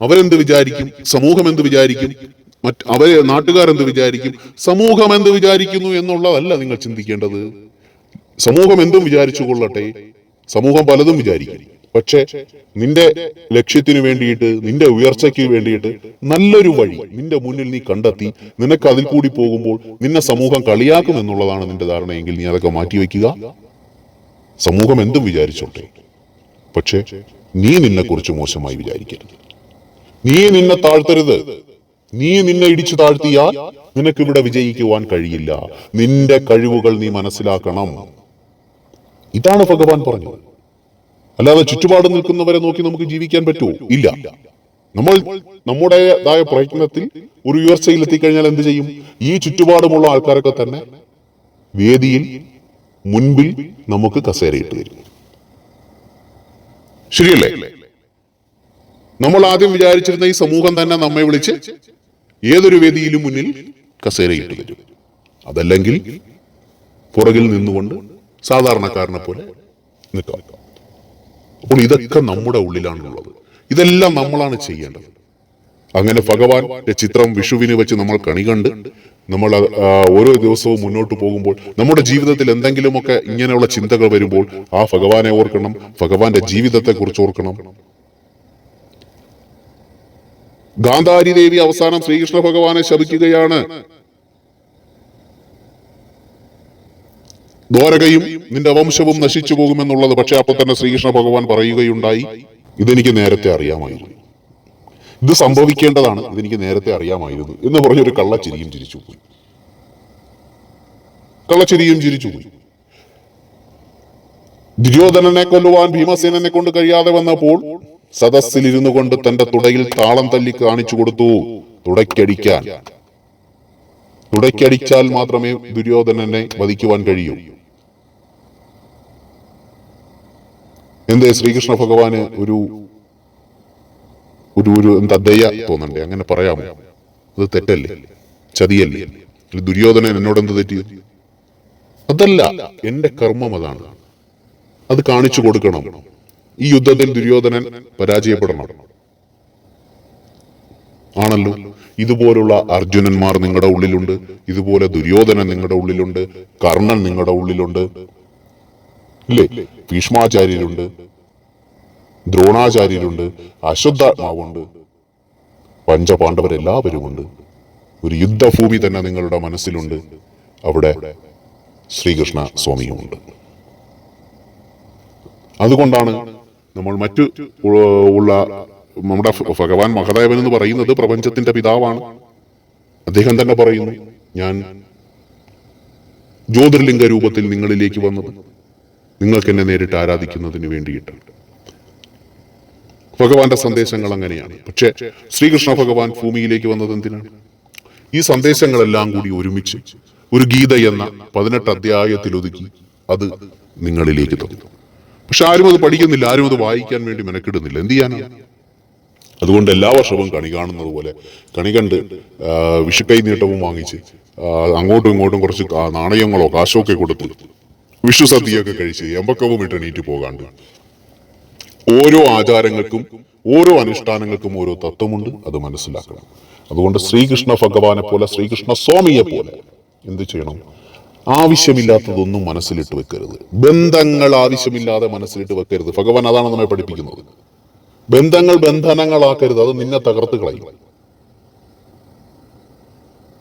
അവരെന്ത് വിചാരിക്കും? സമൂഹം എന്ത് വിചാരിക്കും? മറ്റ് അവരെ നാട്ടുകാരെന്ത് വിചാരിക്കും? സമൂഹം എന്ത് വിചാരിക്കുന്നു എന്നുള്ളതല്ല നിങ്ങൾ ചിന്തിക്കേണ്ടത്. സമൂഹം എന്തും വിചാരിച്ചു കൊള്ളട്ടെ. സമൂഹം പലതും വിചാരിക്കും. പക്ഷെ നിന്റെ ലക്ഷ്യത്തിന് വേണ്ടിയിട്ട് നിന്റെ ഉയർച്ചയ്ക്ക് വേണ്ടിയിട്ട് നല്ലൊരു വഴി നിന്റെ മുന്നിൽ നീ കണ്ടെത്തി നിനക്ക് അതിൽ കൂടി പോകുമ്പോൾ നിന്നെ സമൂഹം കളിയാക്കും എന്നുള്ളതാണ് നിന്റെ ധാരണയെങ്കിൽ നീ അതൊക്കെ മാറ്റിവെക്കുക. സമൂഹം എന്തും വിചാരിച്ചോട്ടെ. പക്ഷെ നീ നിന്നെക്കുറിച്ച് മോശമായി വിചാരിക്കരുത്. നീ നിന്നെ താഴ്ത്തരുത്. നീ നിന്നെ ഇടിച്ചു താഴ്ത്തിയാൽ നിനക്ക് ഇവിടെ വിജയിക്കുവാൻ കഴിയില്ല. നിന്റെ കഴിവുകൾ നീ മനസ്സിലാക്കണം. ഇതാണ് ഭഗവാൻ പറഞ്ഞത്. അല്ലാതെ ചുറ്റുപാട് നിൽക്കുന്നവരെ നോക്കി നമുക്ക് ജീവിക്കാൻ പറ്റുമോ ഇല്ല. നമ്മൾ നമ്മുടേതായ പ്രയത്നത്തിൽ ഒരു ഉയർച്ചയിൽ എത്തിക്കഴിഞ്ഞാൽ എന്ത് ചെയ്യും? ഈ ചുറ്റുപാടുമുള്ള ആൾക്കാരൊക്കെ തന്നെ വേദിയിൽ മുൻപിൽ നമുക്ക് കസേരയിട്ട് തരും ശരിയല്ലേ? നമ്മൾ ആദ്യം വിചാരിച്ചിരുന്ന ഈ സമൂഹം തന്നെ നമ്മെ വിളിച്ച് ഏതൊരു വേദിയിലും മുന്നിൽ കസേരയിട്ട് തരും അതല്ലെങ്കിൽ പുറകിൽ നിന്നുകൊണ്ട് സാധാരണക്കാരനെ പോലെ നിൽക്കാം. അപ്പോൾ ഇതൊക്കെ നമ്മുടെ ഉള്ളിലാണുള്ളത്. ഇതെല്ലാം നമ്മളാണ് ചെയ്യേണ്ടത്. അങ്ങനെ ഭഗവാന്റെ ചിത്രം വിഷുവിന് വെച്ച് നമ്മൾ കണി കണ്ട് നമ്മൾ ഓരോ ദിവസവും മുന്നോട്ട് പോകുമ്പോൾ നമ്മുടെ ജീവിതത്തിൽ എന്തെങ്കിലുമൊക്കെ ഇങ്ങനെയുള്ള ചിന്തകൾ വരുമ്പോൾ ആ ഭഗവാനെ ഓർക്കണം ഭഗവാന്റെ ജീവിതത്തെ കുറിച്ച് ഓർക്കണം. ഗാന്ധാരി ദേവി അവസാനം ശ്രീകൃഷ്ണ ഭഗവാനെ ശപിക്കുകയാണ്. ദ്വാരകയും നിന്റെ വംശവും നശിച്ചു പോകുമെന്നുള്ളത് പക്ഷെ അപ്പൊ തന്നെ ശ്രീകൃഷ്ണ ഭഗവാൻ പറയുകയുണ്ടായി. ഇതെനിക്ക് നേരത്തെ അറിയാമായിരുന്നു. ഇത് സംഭവിക്കേണ്ടതാണ്. ഇതെനിക്ക് നേരത്തെ അറിയാമായിരുന്നു എന്ന് പറഞ്ഞൊരു കള്ളച്ചിരിയും ചിരിച്ചു പോയി. കള്ളച്ചിരിയും ചിരിച്ചു പോയി. ദുര്യോധനനെ കൊല്ലുവാൻ ഭീമസേനനെ കൊണ്ട് കഴിയാതെ വന്നപ്പോൾ സദസ്സിൽ ഇരുന്നു കൊണ്ട് തന്റെ തുടയിൽ താളം തല്ലി കാണിച്ചു കൊടുത്തു. തുടയ്ക്കടിക്കാൻ. തുടയ്ക്കടിച്ചാൽ മാത്രമേ ദുര്യോധനനെ വധിക്കുവാൻ കഴിയൂ. എന്തേ ശ്രീകൃഷ്ണ ഭഗവാന് ഒരു ഒരു ഒരു എന്താ ദയ തോന്നണ്ടേ? അങ്ങനെ പറയാമോ? അത് തെറ്റല്ലേ? ചതിയല്ലേ? ദുര്യോധനൻ എന്നോട് എന്ത് തെറ്റി? അതല്ല എന്റെ കർമ്മം അതാണ്. അത് കാണിച്ചു കൊടുക്കണം. ഈ യുദ്ധത്തിൽ ദുര്യോധനൻ പരാജയപ്പെടണം. ആണല്ലോ ഇതുപോലുള്ള അർജുനന്മാർ നിങ്ങളുടെ ഉള്ളിലുണ്ട് ഇതുപോലെ ദുര്യോധനൻ നിങ്ങളുടെ ഉള്ളിലുണ്ട് കർണൻ നിങ്ങളുടെ ഉള്ളിലുണ്ട് ഇല്ലേ? ഭീഷ്മാചാര്യരുണ്ട് ദ്രോണാചാര്യരുണ്ട് അശ്വത്ഥാത്മാവുണ്ട് പഞ്ചപാണ്ഡവരെല്ലാവരുമുണ്ട്. ഒരു യുദ്ധഭൂമി തന്നെ നിങ്ങളുടെ മനസ്സിലുണ്ട് അവിടെ ശ്രീകൃഷ്ണ സ്വാമിയുമുണ്ട്. അതുകൊണ്ടാണ് നമ്മൾ മറ്റു ഉള്ള നമ്മുടെ ഭഗവാൻ മഹദേവൻ എന്ന് പറയുന്നത് പ്രപഞ്ചത്തിന്റെ പിതാവാണ്. അദ്ദേഹം തന്നെ പറയുന്നു ഞാൻ ജ്യോതിർലിംഗ രൂപത്തിൽ നിങ്ങളിലേക്ക് വന്നത് നിങ്ങൾക്ക് എന്നെ നേരിട്ട് ആരാധിക്കുന്നതിന് വേണ്ടിയിട്ടാണ് ഭഗവാന്റെ സന്ദേശങ്ങൾ അങ്ങനെയാണ്. പക്ഷേ ശ്രീകൃഷ്ണ ഭഗവാൻ ഭൂമിയിലേക്ക് വന്നത് എന്തിനാണ്? ഈ സന്ദേശങ്ങളെല്ലാം കൂടി ഒരുമിച്ച് ഒരു ഗീത എന്ന പതിനെട്ട് അധ്യായത്തിൽ ഒതുക്കി അത് നിങ്ങളിലേക്ക് തന്നു. പക്ഷെ ആരും അത് പഠിക്കുന്നില്ല ആരും അത് വായിക്കാൻ വേണ്ടി മെനക്കിടുന്നില്ല. എന്ത് ചെയ്യാനാണ് അതുകൊണ്ട് എല്ലാ വർഷവും കണി കാണുന്നത് പോലെ കണി കണ്ട് വിഷുക്കൈ നീട്ടവും വാങ്ങിച്ച് അങ്ങോട്ടും ഇങ്ങോട്ടും കുറച്ച് നാണയങ്ങളോ കാശോ ഒക്കെ കൊടുത്ത് വിഷു സദ്യയൊക്കെ കഴിച്ച് എമ്പക്കവും ഇട്ട് എണീറ്റ് പോകാണ്ട്. ഓരോ ആചാരങ്ങൾക്കും ഓരോ അനുഷ്ഠാനങ്ങൾക്കും ഓരോ തത്വമുണ്ട് അത് മനസ്സിലാക്കണം. അതുകൊണ്ട് ശ്രീകൃഷ്ണ ഭഗവാനെ പോലെ ശ്രീകൃഷ്ണ സ്വാമിയെ പോലെ എന്ത് ചെയ്യണം? ആവശ്യമില്ലാത്തതൊന്നും മനസ്സിലിട്ട് വെക്കരുത്. ബന്ധങ്ങൾ ആവശ്യമില്ലാതെ മനസ്സിലിട്ട് വെക്കരുത്. ഭഗവാൻ അതാണ് നമ്മെ പഠിപ്പിക്കുന്നത്. ബന്ധങ്ങൾ ബന്ധനങ്ങളാക്കരുത്. അത് നിന്നെ തകർത്ത് കളയും.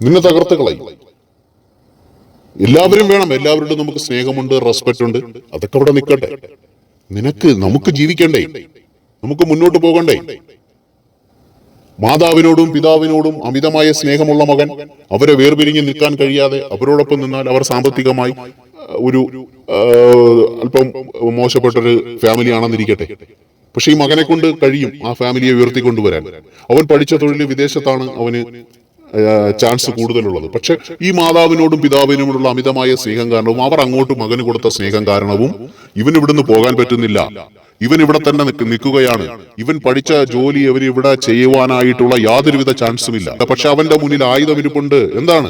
നിന്നെ തകർത്ത് കളയും. എല്ലാവരും വേണം. എല്ലാവരോടും നമുക്ക് സ്നേഹമുണ്ട് റെസ്പെക്ട് ഉണ്ട് അതൊക്കെ അവിടെ നിൽക്കട്ടെ. നിനക്ക് നമുക്ക് ജീവിക്കണ്ടേ? നമുക്ക് മുന്നോട്ട് പോകണ്ടേ? മാതാവിനോടും പിതാവിനോടും അമിതമായ സ്നേഹമുള്ള മകൻ അവരെ വേർപിരിഞ്ഞ് നിൽക്കാൻ കഴിയാതെ അവരോടൊപ്പം നിന്നാൽ അവർ സാമ്പത്തികമായി ഒരു അല്പം മോശപ്പെട്ടൊരു ഫാമിലി ആണെന്നിരിക്കട്ടെ പക്ഷെ ഈ മകനെ കൊണ്ട് കഴിയും ആ ഫാമിലിയെ ഉയർത്തിക്കൊണ്ടുവരാൻ. അവൻ പഠിച്ച തൊഴിൽ വിദേശത്താണ് അവന് ചാൻസ് കൂടുതലുള്ളത്. പക്ഷെ ഈ മാതാവിനോടും പിതാവിനോടുള്ള അമിതമായ സ്നേഹം കാരണവും അവർ അങ്ങോട്ട് മകന് കൊടുത്ത സ്നേഹം കാരണവും ഇവൻ ഇവിടുന്ന് പോകാൻ പറ്റുന്നില്ല. ഇവൻ ഇവിടെ തന്നെ നിൽക്കുകയാണ്. ഇവൻ പഠിച്ച ജോലി അവർ ഇവിടെ ചെയ്യുവാനായിട്ടുള്ള യാതൊരുവിധ ചാൻസും ഇല്ല. പക്ഷെ അവന്റെ മുന്നിൽ ആയുധം ഇരിപ്പുണ്ട്. എന്താണ്?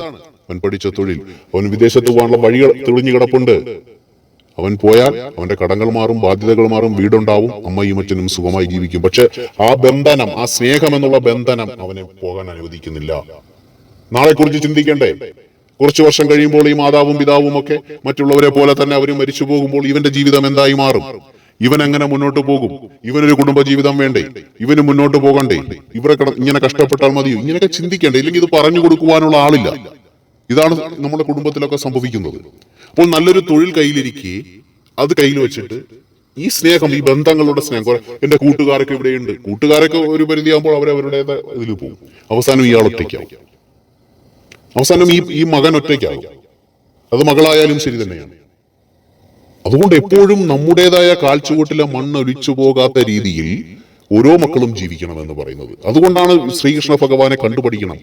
അവൻ പഠിച്ച തൊഴിൽ. അവൻ വിദേശത്ത് പോകാനുള്ള വഴികൾ തെളിഞ്ഞു കിടപ്പുണ്ട്. അവൻ പോയാൽ അവന്റെ കടങ്ങൾ മാറും ബാധ്യതകൾ മാറും വീടുണ്ടാവും അമ്മയും അച്ഛനും സുഖമായി ജീവിക്കും. പക്ഷെ ആ ബന്ധനം ആ സ്നേഹം എന്നുള്ള ബന്ധനം അവനെ പോകാൻ അനുവദിക്കുന്നില്ല. നാളെ കുറിച്ച് ചിന്തിക്കണ്ടേ? കുറച്ചു വർഷം കഴിയുമ്പോൾ ഈ മാതാവും പിതാവും ഒക്കെ മറ്റുള്ളവരെ പോലെ തന്നെ അവരും മരിച്ചു പോകുമ്പോൾ ഇവന്റെ ജീവിതം എന്തായി മാറും? ഇവൻ അങ്ങനെ മുന്നോട്ട് പോകും? ഇവനൊരു കുടുംബ ജീവിതം വേണ്ടേ? ഇവന് മുന്നോട്ട് പോകണ്ടേ? ഇവരെ ഇങ്ങനെ കഷ്ടപ്പെട്ടാൽ മതിയോ? ഇങ്ങനെയൊക്കെ ചിന്തിക്കേണ്ടേ? ഇല്ലെങ്കിൽ ഇത് പറഞ്ഞു കൊടുക്കുവാനുള്ള ആളില്ല. ഇതാണ് നമ്മുടെ കുടുംബത്തിലൊക്കെ സംഭവിക്കുന്നത്. അപ്പോൾ നല്ലൊരു തൊഴിൽ കയ്യിലിരിക്കെ അത് കയ്യിൽ വെച്ചിട്ട് ഈ സ്നേഹം ഈ ബന്ധങ്ങളുടെ സ്നേഹം എന്റെ കൂട്ടുകാരൊക്കെ ഇവിടെയുണ്ട്. കൂട്ടുകാരൊക്കെ ഒരു പരിധിയാകുമ്പോൾ അവരുടെ ഇതിൽ പോകും. അവസാനം ഇയാൾ ഒറ്റയ്ക്കാവും. അവസാനം ഈ ഈ മകൻ ഒറ്റയ്ക്കാവും. അത് മകളായാലും ശരി തന്നെയാണ്. അതുകൊണ്ട് എപ്പോഴും നമ്മുടേതായ കാൽച്ചുവട്ടിലെ മണ്ണ് ഒലിച്ചു പോകാത്ത രീതിയിൽ ഓരോ മക്കളും ജീവിക്കണം എന്ന് പറയുന്നത്. അതുകൊണ്ടാണ് ശ്രീകൃഷ്ണ ഭഗവാനെ കണ്ടുപഠിക്കണം.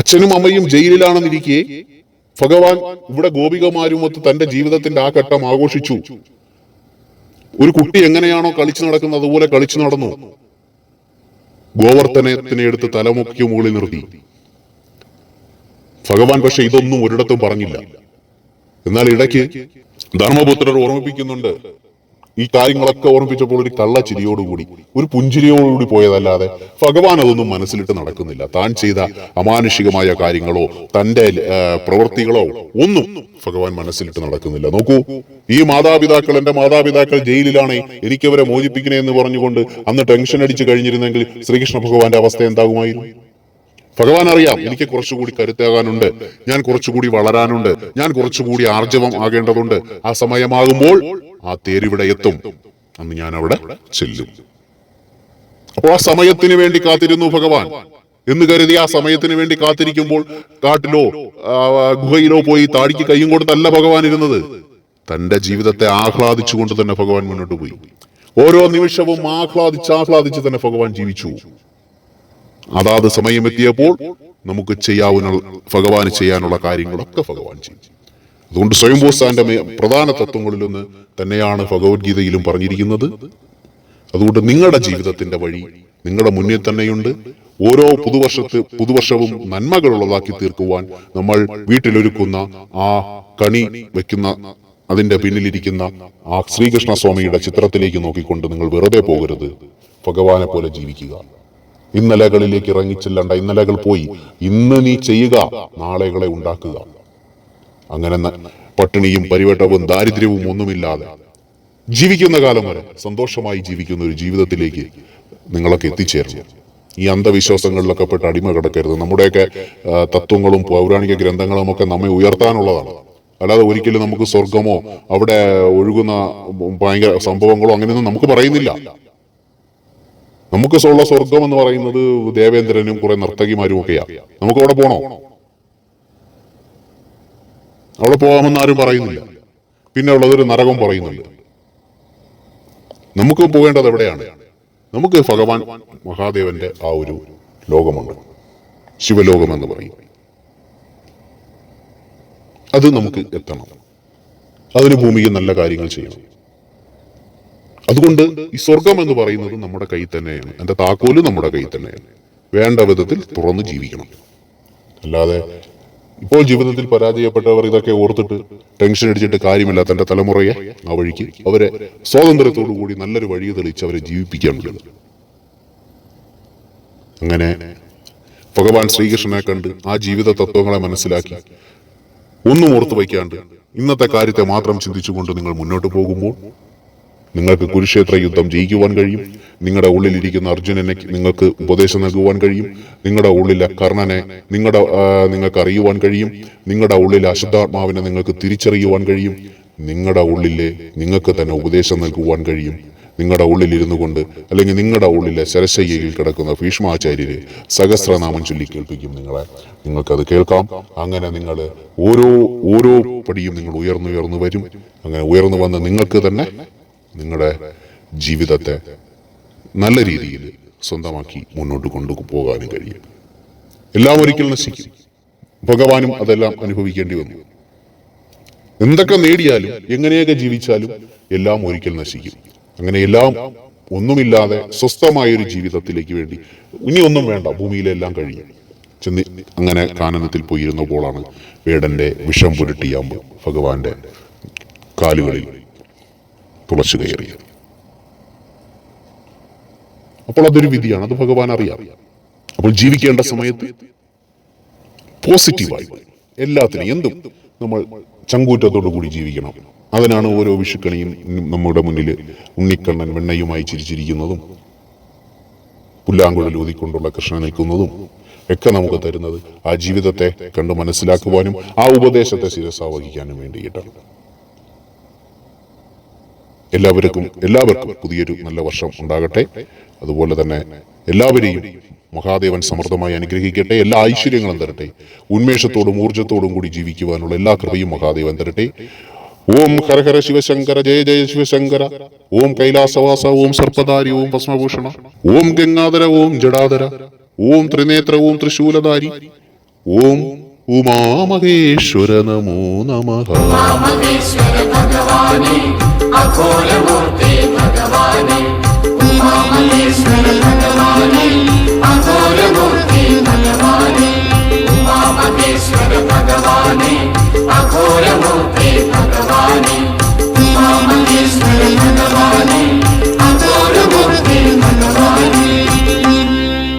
അച്ഛനും അമ്മയും ജയിലിലാണെന്നിരിക്കെ ഭഗവാൻ ഇവിടെ ഗോപികമാരുമൊത്ത് തന്റെ ജീവിതത്തിന്റെ ആ ഘട്ടം ആഘോഷിച്ചു. ഒരു കുട്ടി എങ്ങനെയാണോ കളിച്ചു നടക്കുന്നത് അതുപോലെ കളിച്ചു നടന്നു. ഗോവർത്തനത്തിനെടുത്ത് തലമുക്കി മുകളിൽ നിർത്തി. ഭഗവാൻ പക്ഷെ ഇതൊന്നും ഒരിടത്തും പറഞ്ഞില്ല. എന്നാൽ ഇടയ്ക്ക് ധർമ്മപുത്രർ ഓർമ്മിപ്പിക്കുന്നുണ്ട്. ഈ കാര്യങ്ങളൊക്കെ ഓർമ്മിപ്പിച്ചപ്പോൾ ഒരു കള്ളച്ചിരിയോടുകൂടി ഒരു പുഞ്ചിരിയോടുകൂടി പോയതല്ലാതെ ഭഗവാൻ അതൊന്നും മനസ്സിലിട്ട് നടക്കുന്നില്ല. താൻ ചെയ്ത അമാനുഷികമായ കാര്യങ്ങളോ തന്റെ പ്രവൃത്തികളോ ഒന്നും ഭഗവാൻ മനസ്സിലിട്ട് നടക്കുന്നില്ല. നോക്കൂ ഈ മാതാപിതാക്കൾ എന്റെ മാതാപിതാക്കൾ ജയിലിലാണ് എനിക്കവരെ മോചിപ്പിക്കണേ എന്ന് പറഞ്ഞുകൊണ്ട് അന്ന് ടെൻഷൻ അടിച്ചു കഴിഞ്ഞിരുന്നെങ്കിൽ ശ്രീകൃഷ്ണ ഭഗവാന്റെ അവസ്ഥ എന്താകുമായിരുന്നു? ഭഗവാൻ അറിയാം എനിക്ക് കുറച്ചുകൂടി കരുത്താകാനുണ്ട് ഞാൻ കുറച്ചുകൂടി വളരാനുണ്ട് ഞാൻ കുറച്ചുകൂടി ആർജവം ആകേണ്ടതുണ്ട്. ആ സമയമാകുമ്പോൾ ആ തേരിവിടെ എത്തും. അന്ന് ഞാൻ അവിടെ ചെല്ലും. അപ്പോൾ ആ സമയത്തിന് വേണ്ടി കാത്തിരുന്നു ഭഗവാൻ. എന്ന് കരുതി ആ സമയത്തിന് വേണ്ടി കാത്തിരിക്കുമ്പോൾ കാട്ടിലോ ഗുഹയിലോ പോയി താടിക്ക് കയ്യും കൊടുത്തല്ല ഭഗവാൻ ഇരുന്നത്. തന്റെ ജീവിതത്തെ ആഹ്ലാദിച്ചുകൊണ്ട് തന്നെ ഭഗവാൻ മുന്നോട്ട് പോയി. ഓരോ നിമിഷവും ആഹ്ലാദിച്ച് ആഹ്ലാദിച്ച് തന്നെ ഭഗവാൻ ജീവിച്ചു. അതാത് സമയമെത്തിയപ്പോൾ നമുക്ക് ചെയ്യാവുന്ന ഭഗവാന് ചെയ്യാനുള്ള കാര്യങ്ങളൊക്കെ ഭഗവാൻ ചെയ്യും അതുകൊണ്ട് സ്വയംഭൂസ്ഥാന്റെ പ്രധാന തത്വങ്ങളിലൊന്ന് തന്നെയാണ് ഭഗവത്ഗീതയിലും പറഞ്ഞിരിക്കുന്നത്. അതുകൊണ്ട് നിങ്ങളുടെ ജീവിതത്തിന്റെ വഴി നിങ്ങളുടെ മുന്നിൽ തന്നെയുണ്ട്. ഓരോ പുതുവർഷത്ത് പുതുവർഷവും നന്മകളുള്ളതാക്കി തീർക്കുവാൻ നമ്മൾ വീട്ടിലൊരുക്കുന്ന ആ കണി വെക്കുന്ന അതിന്റെ പിന്നിലിരിക്കുന്ന ആ ശ്രീകൃഷ്ണ സ്വാമിയുടെ ചിത്രത്തിലേക്ക് നോക്കിക്കൊണ്ട് നിങ്ങൾ വെറുതെ പോകരുത്. ഭഗവാനെ പോലെ ജീവിക്കുക. ഇന്നലകളിലേക്ക് ഇറങ്ങിച്ചെല്ലണ്ട ഇന്നലകൾ പോയി. ഇന്ന് നീ ചെയ്യുക. നാളെകളെ ഉണ്ടാക്കുക. അങ്ങനെ പട്ടിണിയും പരിവട്ടവും ദാരിദ്ര്യവും ഒന്നുമില്ലാതെ ജീവിക്കുന്ന കാലം വരെ സന്തോഷമായി ജീവിക്കുന്ന ഒരു ജീവിതത്തിലേക്ക് നിങ്ങളൊക്കെ എത്തിച്ചേർന്നു. ഈ അന്ധവിശ്വാസങ്ങളിലൊക്കെ പെട്ട് അടിമ കിടക്കരുത്. നമ്മുടെയൊക്കെ തത്വങ്ങളും പൗരാണിക ഗ്രന്ഥങ്ങളും ഒക്കെ നമ്മെ ഉയർത്താനുള്ളതാണ്. അല്ലാതെ ഒരിക്കലും നമുക്ക് സ്വർഗമോ അവിടെ ഒഴുകുന്ന ഭയങ്കര സംഭവങ്ങളോ അങ്ങനെയൊന്നും നമുക്ക് പറയുന്നില്ല. നമുക്ക് ഉള്ള സ്വർഗം എന്ന് പറയുന്നത് ദേവേന്ദ്രനും കുറെ നർത്തകിമാരും ഒക്കെയാ. നമുക്ക് അവിടെ പോണോ? അവിടെ പോകാമെന്ന് ആരും പറയുന്നില്ല. പിന്നെ ഉള്ളത് ഒരു നരകം പറയുന്നുണ്ട്. നമുക്ക് പോകേണ്ടത് എവിടെയാണ്? നമുക്ക് ഭഗവാൻ മഹാദേവന്റെ ആ ഒരു ലോകമുണ്ട്. ശിവലോകം എന്ന് പറയും. അത് നമുക്ക് എത്തണം. അതിന് ഭൂമിക്ക് നല്ല കാര്യങ്ങൾ ചെയ്യണം. അതുകൊണ്ട് ഈ സ്വർഗം എന്ന് പറയുന്നത് നമ്മുടെ കയ്യിൽ തന്നെയാണ്. എന്റെ താക്കോൽ നമ്മുടെ കയ്യിൽ തന്നെയാണ്. വേണ്ട വിധത്തിൽ തുറന്ന് ജീവിക്കണം. അല്ലാതെ ഇപ്പോൾ ജീവിതത്തിൽ പരാജയപ്പെട്ടവർ ഇതൊക്കെ ഓർത്തിട്ട് ടെൻഷൻ അടിച്ചിട്ട് കാര്യമില്ല തന്റെ തലമുറയെ ആ വഴിക്ക് അവരെ സ്വാതന്ത്ര്യത്തോടു കൂടി നല്ലൊരു വഴി തെളിച്ച് അവരെ ജീവിപ്പിക്കാനുള്ളത്. അങ്ങനെ ഭഗവാൻ ശ്രീകൃഷ്ണനെ കണ്ട് ആ ജീവിത തത്വങ്ങളെ മനസ്സിലാക്കി ഒന്നും ഓർത്തു വയ്ക്കാണ്ട് ഇന്നത്തെ കാര്യത്തെ മാത്രം ചിന്തിച്ചുകൊണ്ട് നിങ്ങൾ മുന്നോട്ട് പോകുമ്പോൾ നിങ്ങൾക്ക് കുരുക്ഷേത്ര യുദ്ധം ജയിക്കുവാൻ കഴിയും. നിങ്ങളുടെ ഉള്ളിലിരിക്കുന്ന അർജുനനെ നിങ്ങൾക്ക് ഉപദേശം നൽകുവാൻ കഴിയും. നിങ്ങളുടെ ഉള്ളിലെ കർണനെ നിങ്ങളുടെ നിങ്ങൾക്ക് അറിയുവാൻ കഴിയും. നിങ്ങളുടെ ഉള്ളിലെ അശുദ്ധാത്മാവിനെ നിങ്ങൾക്ക് തിരിച്ചറിയുവാൻ കഴിയും. നിങ്ങളുടെ ഉള്ളിലെ നിങ്ങൾക്ക് തന്നെ ഉപദേശം നൽകുവാൻ കഴിയും. നിങ്ങളുടെ ഉള്ളിലിരുന്നു കൊണ്ട് അല്ലെങ്കിൽ നിങ്ങളുടെ ഉള്ളിലെ ശരശയ്യയിൽ കിടക്കുന്ന ഭീഷ്മാചാര്യര് സഹസ്രനാമം ചൊല്ലി കേൾപ്പിക്കും നിങ്ങളെ. നിങ്ങൾക്കത് കേൾക്കാം. അങ്ങനെ നിങ്ങൾ ഓരോ ഓരോ പടിയും നിങ്ങൾ ഉയർന്നുയർന്നു വരും. അങ്ങനെ ഉയർന്നു വന്ന് നിങ്ങൾക്ക് തന്നെ നിങ്ങളുടെ ജീവിതത്തെ നല്ല രീതിയിൽ സ്വന്തമാക്കി മുന്നോട്ട് കൊണ്ടുപോകാനും കഴിയും. എല്ലാം ഒരിക്കൽ നശിക്കും. ഭഗവാനും അതെല്ലാം അനുഭവിക്കേണ്ടി വന്നു. എന്തൊക്കെ നേടിയാലും എങ്ങനെയൊക്കെ ജീവിച്ചാലും എല്ലാം ഒരിക്കൽ നശിക്കും. അങ്ങനെ എല്ലാം ഒന്നുമില്ലാതെ സ്വസ്ഥമായ ഒരു ജീവിതത്തിലേക്ക് വേണ്ടി ഇനി ഒന്നും വേണ്ട ഭൂമിയിലെല്ലാം കഴിയും ചെന്ന് അങ്ങനെ കാനനത്തിൽ പോയിരുന്നപ്പോഴാണ് വേടന്റെ വിഷം പുരട്ടിയാകുമ്പോൾ ഭഗവാന്റെ കാലുകളിൽ തുളച്ചു കയറിയത് അപ്പോൾ അതൊരു വിധിയാണ് അത് ഭഗവാൻ അറിയാം. അപ്പോൾ ജീവിക്കേണ്ട സമയത്ത് പോസിറ്റീവായി എല്ലാത്തിനും എന്തും നമ്മൾ ചങ്കൂറ്റത്തോടു കൂടി ജീവിക്കണം. അതിനാണ് ഓരോ വിഷുക്കണിയും നമ്മുടെ മുന്നിൽ ഉണ്ണിക്കണ്ണൻ വെണ്ണയുമായി ചിരിച്ചിരിക്കുന്നതും പുല്ലാങ്കുഴൽ ഊതിക്കൊണ്ടുള്ള കൃഷ്ണൻ നിൽക്കുന്നതും ഒക്കെ നമുക്ക് തരുന്നത് ആ ജീവിതത്തെ കണ്ട് മനസ്സിലാക്കുവാനും ആ ഉപദേശത്തെ ശിരസാവഹിക്കാനും വേണ്ടിയിട്ടാണ്. എല്ലാവർക്കും എല്ലാവർക്കും പുതിയൊരു നല്ല വർഷം ഉണ്ടാകട്ടെ. അതുപോലെ തന്നെ എല്ലാവരെയും മഹാദേവൻ സമൃദ്ധമായി അനുഗ്രഹിക്കട്ടെ. എല്ലാ ഐശ്വര്യങ്ങളും തരട്ടെ. ഉന്മേഷത്തോടും ഊർജത്തോടും കൂടി ജീവിക്കുവാനുള്ള എല്ലാ കൃപയും മഹാദേവൻ തരട്ടെ. ഓം ഹരഹര ശിവശങ്കര ജയ ജയ ശിവശങ്കര. ഓം കൈലാസവാസ ഓം സർപ്പധാരി ഓം ഭസ്മഭൂഷണ. ഓം ഗംഗാധര ഓം ജടാധര. ഓം ത്രിനേത്ര ഓം തൃശൂലധാരി ഓം ഉമാമഹേശ്വര നമോ നമഃ. अघोर मूर्ति भगवाने उमा महेश्वर भगवाने अघोर मूर्ति भगवाने उमा महेश्वर भगवाने अघोर मूर्ति भगवाने।